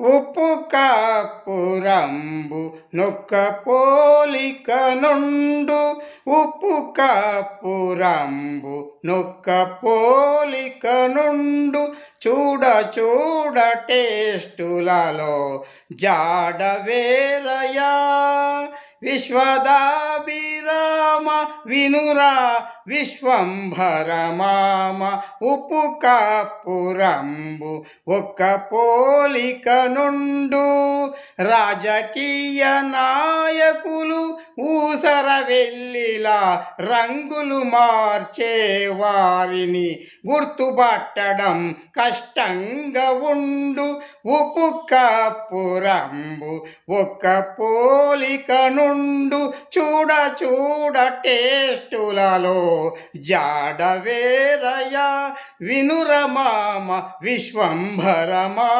ఉప్పు కాపురంబు నొక్క పోలిక నుండు. ఉప్పు కాపురంబు నొక్క పోలిక నుండు. చూడ చూడ టేస్టులలో జాడ వేరయా విశ్వదాభిరామ వినురా విశ్వంభరమామ ఉప్పు కాపురంబు ఒక్క పోలిక నుండు. రాజకీయ నాయకులు ఊసర వెళ్ళిలా రంగులు మార్చే వారిని గుర్తుపట్టడం కష్టంగా ఉండు. ఉప్పు కప్పురంబు ఒక్క పోలిక నుండు చూడ చూడ టేస్టులలో జాడవేరయ వినురమామ విశ్వంభరమా.